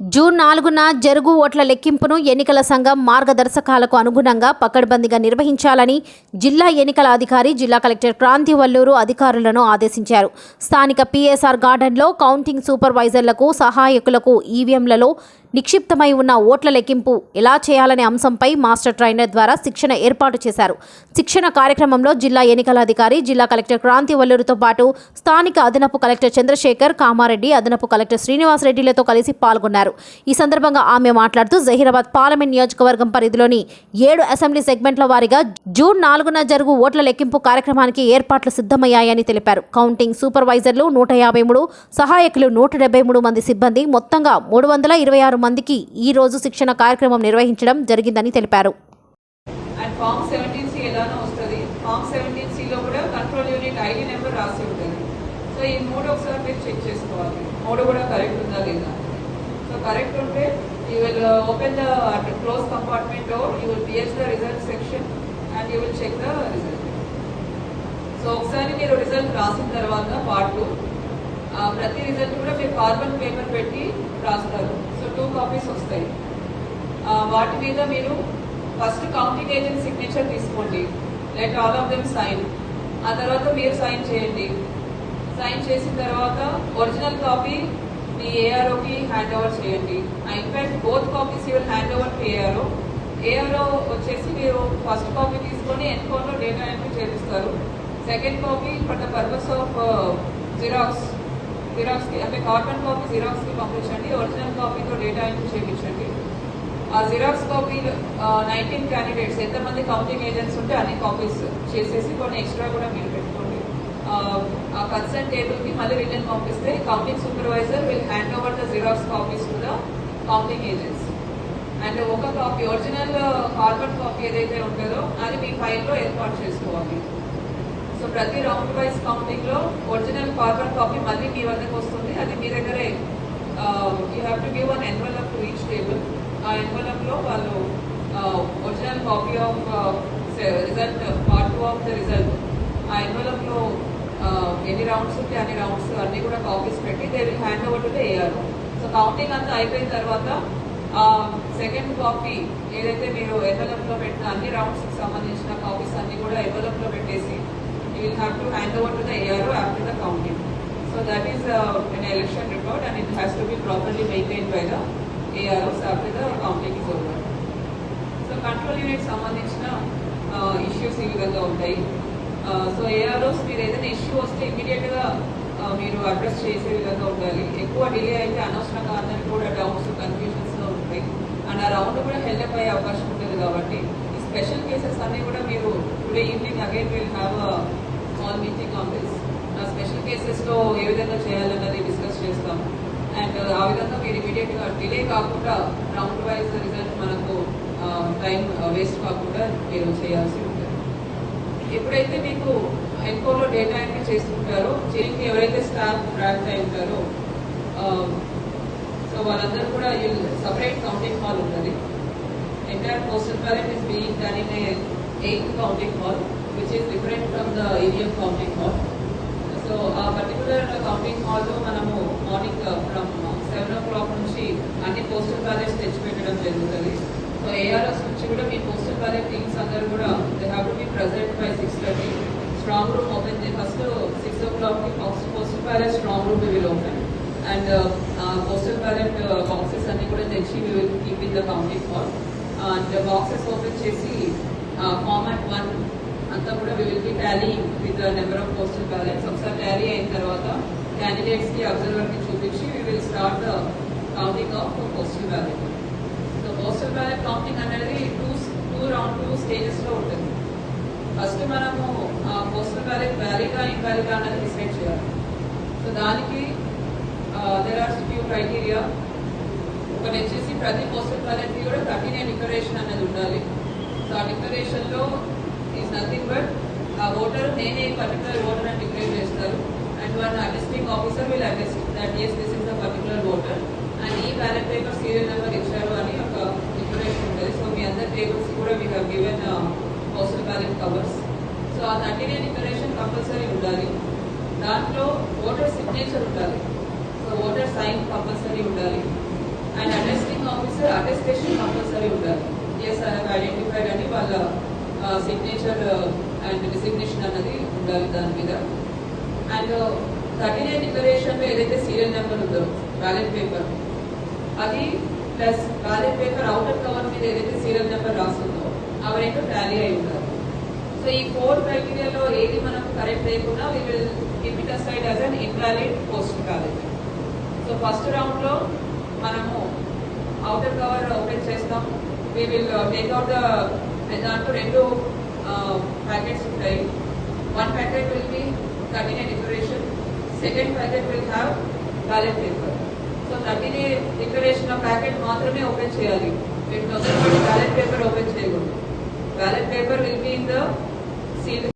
June నాలుగున జరుగు ఓట్ల లెక్కింపును ఎన్నికల సంఘం మార్గదర్శకాలకు అనుగుణంగా పకడ్బందీగా నిర్వహించాలని జిల్లా ఎన్నికల అధికారి జిల్లా కలెక్టర్ క్రాంతి వల్లూరు అధికారులను ఆదేశించారు. స్థానిక పిఎస్ఆర్ గార్డెన్లో కౌంటింగ్ సూపర్వైజర్లకు సహాయకులకు ఈవీఎంలలో నిక్షిప్తమై ఉన్న ఓట్ల లెక్కింపు ఎలా చేయాలనే అంశంపై మాస్టర్ ట్రైనర్ ద్వారా శిక్షణ ఏర్పాటు చేశారు. శిక్షణ కార్యక్రమంలో జిల్లా ఎన్నికల అధికారి జిల్లా కలెక్టర్ క్రాంతి వల్లూరుతో పాటు స్థానిక అదనపు కలెక్టర్ చంద్రశేఖర్ కామారెడ్డి అదనపు కలెక్టర్ శ్రీనివాస్ రెడ్డిలతో కలిసి పాల్గొన్నారు. ఈ సందర్భంగా ఆమె మాట్లాడుతూ జహీరాబాద్ పార్లమెంట్ నియోజకవర్గం పరిధిలోని ఏడు అసెంబ్లీ సెగ్మెంట్ల వారీగా జూన్ నాలుగున జరుగు ఓట్ల లెక్కింపు కార్యక్రమానికి ఏర్పాట్లు సిద్ధమయ్యాయని తెలిపారు. కౌంటింగ్ సూపర్వైజర్లు నూట యాభై మూడు సహాయకులు నూట డెబ్బై మూడు మంది సిబ్బంది మొత్తంగా మూడు వందల ఇరవై ఆరు మందికి ఈ రోజు శిక్షణ కార్యక్రమం నిర్వహించడం జరిగిందని తెలిపారు. అండ్ ఫామ్ సెవెంటీన్ సి ఎలానో వస్తుంది. ఫామ్ సెవెంటీన్ సిలో కూడా కంట్రోల్ యూనిట్ ఐడి నెంబర్ రాసి ఉంటుంది. సో ఈ మూడు ఒకసారి మీరు చెక్ చేసుకోవాలి. మూడు కూడా కరెక్ట్ ఉందా లేదా? సో కరెక్ట్ ఉంటే you will open the close compartment door you will PS the result section and you will check the result so ఒకసారి మీరు రిజల్ట్ రాసిన తర్వాత పార్ట్ టూ ప్రతి రిజల్ట్ కూడా మీరు కార్బన్ పేపర్ పెట్టి రాస్తారు. టూ కాపీస్ వస్తాయి. వాటి మీద మీరు ఫస్ట్ కౌంటింగ్ ఏజెంట్ సిగ్నేచర్ తీసుకోండి. Let all of them sign ఆ తర్వాత మీరు సైన్ చేయండి. సైన్ చేసిన తర్వాత ఒరిజినల్ కాపీ మీ ఏఆర్ఓకి హ్యాండ్ ఓవర్ చేయండి. In fact both copies you hand over to ARO ARO వచ్చేసి మీరు ఫస్ట్ కాపీ తీసుకొని ఎన్కోన్లో డేటా ఎంట్రీ చేపిస్తారు. Second copy for the purpose of xerox జిరాక్స్కి అంటే కార్బన్ కాపీ జిరాక్స్కి పంపించండి. ఒరిజినల్ కాపీతో డేటా ఎంట్రీ చేయించండి. ఆ జిరాక్స్ కాపీ నైన్టీన్ క్యాండిడేట్స్ ఎంతమంది కౌంటింగ్ ఏజెంట్స్ ఉంటే అన్ని కాపీస్ చేసేసి కొన్ని ఎక్స్ట్రా కూడా మీరు పెట్టుకోండి. ఆ, కన్సెంట్ టేబుల్కి మళ్ళీ రిటర్న్ పంపిస్తే counting supervisor will hand over the xerox copies to the counting agents and ఒక కాపీ ఒరిజినల్ కార్బన్ కాపీ ఏదైతే ఉంటుందో అది మీ ఫైల్లో ఏర్పాటు చేసుకోవాలి. సో ప్రతి రౌండ్ వైజ్ కౌంటింగ్లో ఒరిజినల్ కార్బన్ కాపీ మళ్ళీ మీ వద్దకు వస్తుంది. అది మీ దగ్గరే you have to give an envelope to each table ఆ ఎన్వలప్లో వాళ్ళు original copy of result part two of the result ఆ ఎన్వలప్లో ఎన్ని రౌండ్స్ ఉంటే అన్ని రౌండ్స్ అన్ని కూడా కాపీస్ పెట్టి they will hand over to the AR so counting అంతా అయిపోయిన తర్వాత సెకండ్ కాపీ ఏదైతే మీరు ఎన్వలప్లో పెట్టిన అన్ని రౌండ్స్కి సంబంధించిన కాపీస్ అన్ని కూడా ఎన్వలప్లో పెట్టేసి will have to hand over to the ARO after the counting. So that is uh, an election report and it has to be properly maintained by the AROs after the counting is over. So control unit సంబంధించిన uh, issues ఈ విధంగా ఉంటాయి uh, so AROs uh, మీరు ఏదైనా issue వస్తే ఇమీడియట్గా మీరు address చేసే విధంగా ఉండాలి ఎక్కువ డిలే అయితే అనవసరంగా అందరికీ కూడా డౌట్స్ కన్ఫ్యూజన్స్లో ఉంటాయి అండ్ ఆ రౌండ్ కూడా హెల్ప్ అయ్యే అవకాశం ఉంటుంది కాబట్టి ఈ స్పెషల్ కేసెస్ అన్ని కూడా మీరు today evening again will have on this ఆ స్పెషల్ కేసెస్లో ఏ విధంగా చేయాలన్నది డిస్కస్ చేస్తాం. అండ్ uh, ఆ విధంగా మీరు ఇమీడియట్గా డిలే కాకుండా రౌండ్ వైజ్ రిజల్ట్ మనకు టైం వేస్ట్ uh, కాకుండా మీరు చేయాల్సి ఉంటుంది. ఎప్పుడైతే మీకు ఎన్కోలో డేటా ఎంట్రీ చేసుకుంటారో చేయించి ఎవరైతే స్టాఫ్ ట్రాక్ అయి ఉంటారో సో వాళ్ళందరూ కూడా సపరేట్ కౌంటింగ్ హాల్ ఉంటుంది. Entire postal ballot is being done in counting eight which is different from the EVM counting hall. So ఆ పర్టికులర్ కౌంటింగ్ హాల్లో మనము morning from seven o'clock నుంచి అన్ని పోస్టల్ బ్యాలెట్స్ తెచ్చిపెట్టడం జరుగుతుంది. So ARS నుంచి కూడా మీ postal ballot teams అందరూ కూడా they have to be present by six thirty strong room open first six ఓ క్లాక్కి postal ballot strong room will open and postal ballot boxes అన్ని కూడా తెచ్చి we will keep in the counting hall and boxes open చేసి format one అంతా కూడా we will be tally with number of postal ballots ఒకసారి tally అయిన తర్వాత క్యాండిడేట్స్కి అబ్జర్వర్కి చూపించి we will start the counting of postal ballot so postal ballot counting అనేది టూ టూ రౌండ్ టూ స్టేజెస్లో ఉంటుంది. ఫస్ట్ మనము పోస్టల్ బ్యాలెట్ వ్యాలీగా ఇన్వాలీగా అనేది డిసైడ్ చేయాలి. సో దానికి దెర్ ఆర్ ఫ్యూ క్రైటీరియా ఒకటి వచ్చేసి ప్రతి పోస్టల్ బ్యాలెట్కి కూడా థర్టీ నైన్ డిక్లరేషన్ అనేది ఉండాలి. సో ఆ డిక్లరేషన్లో నథింగ్ బట్ ఆ ఓటర్ నేనే పర్టికులర్ ఓటర్ అని డిక్లేర్ చేస్తారు. And one attesting officer will attest that is this is a particular voter and ఈ బ్యాలెట్ పేపర్ సీరియల్ నెంబర్ ఇచ్చారు అని ఒక ఇన్ఫర్మేషన్ ఉంటుంది. సో మీ అందరి టేబుల్స్ కూడా మీకు given postal ballot covers so ఆ థర్టీ నైన్ ఇన్ఫర్మేషన్ కంపల్సరీ ఉండాలి. దాంట్లో ఓటర్ సిగ్నేచర్ ఉండాలి. సో ఓటర్ సైన్ కంపల్సరీ ఉండాలి. And attesting officer attestation compulsory ఉండాలి. ఎస్ అలాగ ఐడెంటిఫైడ్ అని వాళ్ళ సిగ్నేచర్ అండ్ డిసిగ్నేషన్ అన్నది ఉండాలి దాని మీద. అండ్ థర్టీ నైన్ డిక్లరేషన్లో ఏదైతే సీరియల్ నెంబర్ ఉందో బ్యాలెట్ పేపర్ అది plus ballot paper outer cover మీద ఏదైతే సీరియల్ నెంబర్ రాస్తుందో అవి రెండు టాలీ అయి ఉండాలి. సో ఈ ఫోర్ క్రైటీరియాలో ఏది మనం కరెక్ట్ లేకుండా we will keep it aside as an invalid post college so first రౌండ్లో మనము అవుటర్ కవర్ ఓపెన్ చేస్తాం. We will take out the దాంట్లో రెండు ప్యాకెట్స్ ఉంటాయి. One packet will be thirty declaration second packet will have ballot paper so thirty declaration packet మాత్రమే open చేయాలి. వీటి ballot paper open చేయకూడదు. Ballot paper will be in the seal